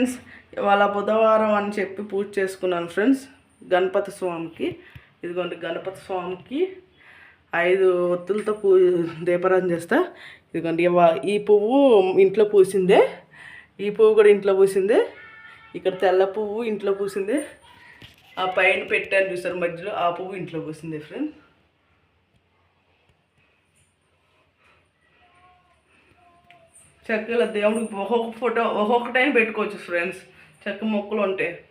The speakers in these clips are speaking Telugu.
ఫ్రెండ్స్ ఇవాళ బుధవారం అని చెప్పి పూజ చేసుకున్నాను ఫ్రెండ్స్ గణపతి స్వామికి. ఇదిగోండి గణపతి స్వామికి ఐదు ఒత్తులతో పూ దీపారాధన చేస్తా. ఇదిగోండి ఈ పువ్వు ఇంట్లో పూసిందే. ఈ పువ్వు కూడా ఇంట్లో పూసిందే. ఇక్కడ తెల్ల పువ్వు ఇంట్లో పూసిందే. ఆ పైన పెట్టాను చూసారు మధ్యలో ఆ పువ్వు ఇంట్లో పూసిందే ఫ్రెండ్స్. చక్కగా దేవుడికి ఒక్కొక్క ఫోటో ఒక్కొక్క టైం పెట్టుకోవచ్చు ఫ్రెండ్స్. చక్క మొక్కలు ఉంటే.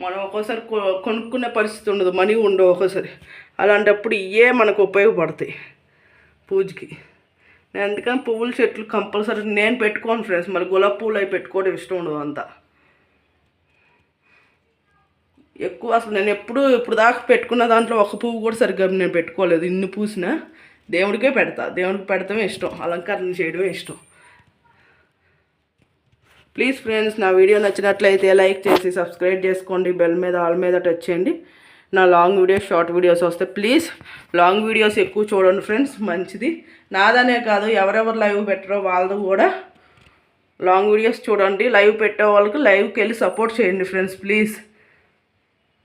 మనం ఒక్కోసారి కొ- కొనుక్కునే పరిస్థితి ఉండదు మనీ ఉండవు ఒక్కోసారి. అలాంటప్పుడు ఇవే మనకు ఉపయోగపడతాయి పూజకి. నేను అందుకని పువ్వుల చెట్లు కంపల్సరీ నేను పెట్టుకోను ఫ్రెండ్స్. మరి గులాబీ పువ్వులు అవి పెట్టుకోవడం ఇష్టం ఉండదు అంతా. ఎక్కువ అసలు నేను ఎప్పుడు ఇప్పుడు దాకా పెట్టుకున్న దాంట్లో ఒక పువ్వు కూడా సరిగ్గా నేను పెట్టుకోలేదు. ఇన్ని పూసినా దేవుడికే పెడతా. దేవుడికి పెడతామే ఇష్టం. అలంకరణ చేయడమే ఇష్టం. ప్లీజ్ ఫ్రెండ్స్ నా వీడియో నచ్చినట్లయితే లైక్ చేసి సబ్స్క్రైబ్ చేసుకోండి. బెల్ మీద ఆల్ మీద టచ్ చేయండి. నా లాంగ్ వీడియోస్ షార్ట్ వీడియోస్ వస్తే ప్లీజ్ లాంగ్ వీడియోస్ ఎక్కువ చూడండి ఫ్రెండ్స్ మంచిది. నాదనే కాదు ఎవరెవరు లైవ్ పెట్టరో వాళ్ళది కూడా లాంగ్ వీడియోస్ చూడండి. లైవ్ పెట్టే వాళ్ళకి లైవ్కి వెళ్ళి సపోర్ట్ చేయండి ఫ్రెండ్స్ ప్లీజ్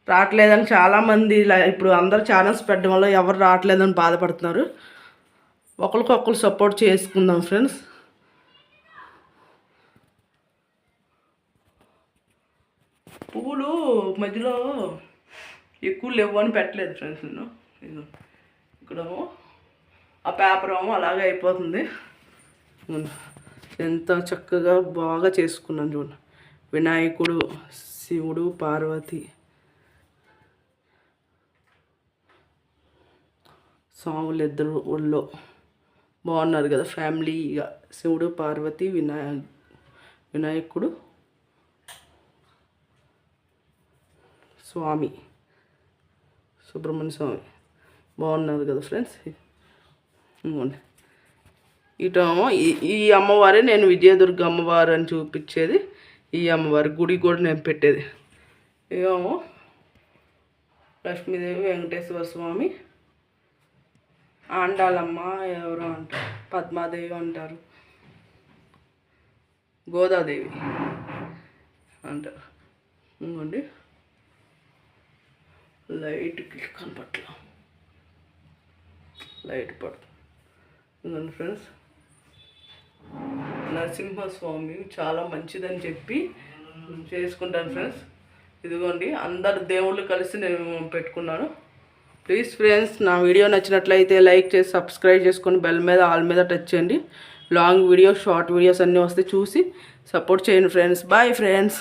రావట్లేదని చాలామంది ఇప్పుడు అందరు ఛానల్స్ పెట్టడం వల్ల ఎవరు రావట్లేదని బాధపడుతున్నారు. ఒకరికొకరు సపోర్ట్ చేసుకుందాం ఫ్రెండ్స్ పువ్వులు మధ్యలో ఎక్కువ లేవు అని పెట్టలేదు ఫ్రెండ్స్ నేను. ఇదిగో. ఇక్కడేమో ఆ పేపర్ ఏమో అలాగే అయిపోతుంది. ఎంత చక్కగా బాగా చేసుకున్నాను చూడండి వినాయకుడు శివుడు పార్వతి. సాములు ఇద్దరు ఊళ్ళో బాగున్నారు కదా ఫ్యామిలీగా శివుడు పార్వతి వినాయ వినాయకుడు స్వామి. సుబ్రహ్మణ్య స్వామి. బాగున్నారు కదా ఫ్రెండ్స్? ఇదిగోండి. ఇటేమో ఈ ఈ అమ్మవారే నేను విజయదుర్గ అమ్మవారు అని చూపించేది. ఈ అమ్మవారి గుడి కూడా నేను పెట్టేది. ఏమో లక్ష్మీదేవి వెంకటేశ్వర స్వామి. ఆండాలమ్మ ఎవరో అంటారు పద్మాదేవి అంటారు. గోదాదేవి అంటారు. ఇంకోండి లైట్కి కనపట్ల. లైట్ పడుతుంది ఇంకోండి ఫ్రెండ్స్. నరసింహస్వామి చాలా మంచిదని చెప్పి చేసుకుంటాను ఫ్రెండ్స్. ఇదిగోండి అందరు దేవుళ్ళు కలిసి నేను పెట్టుకున్నాను. ప్లీజ్ ఫ్రెండ్స్ నా వీడియో నచ్చినట్లయితే లైక్ చేసి సబ్స్క్రైబ్ చేసుకొని బెల్ మీద ఆల్ మీద టచ్ చేయండి. లాంగ్ వీడియో షార్ట్ వీడియోస్ అన్నీ వస్తే చూసి సపోర్ట్ చేయండి ఫ్రెండ్స్. Bye friends.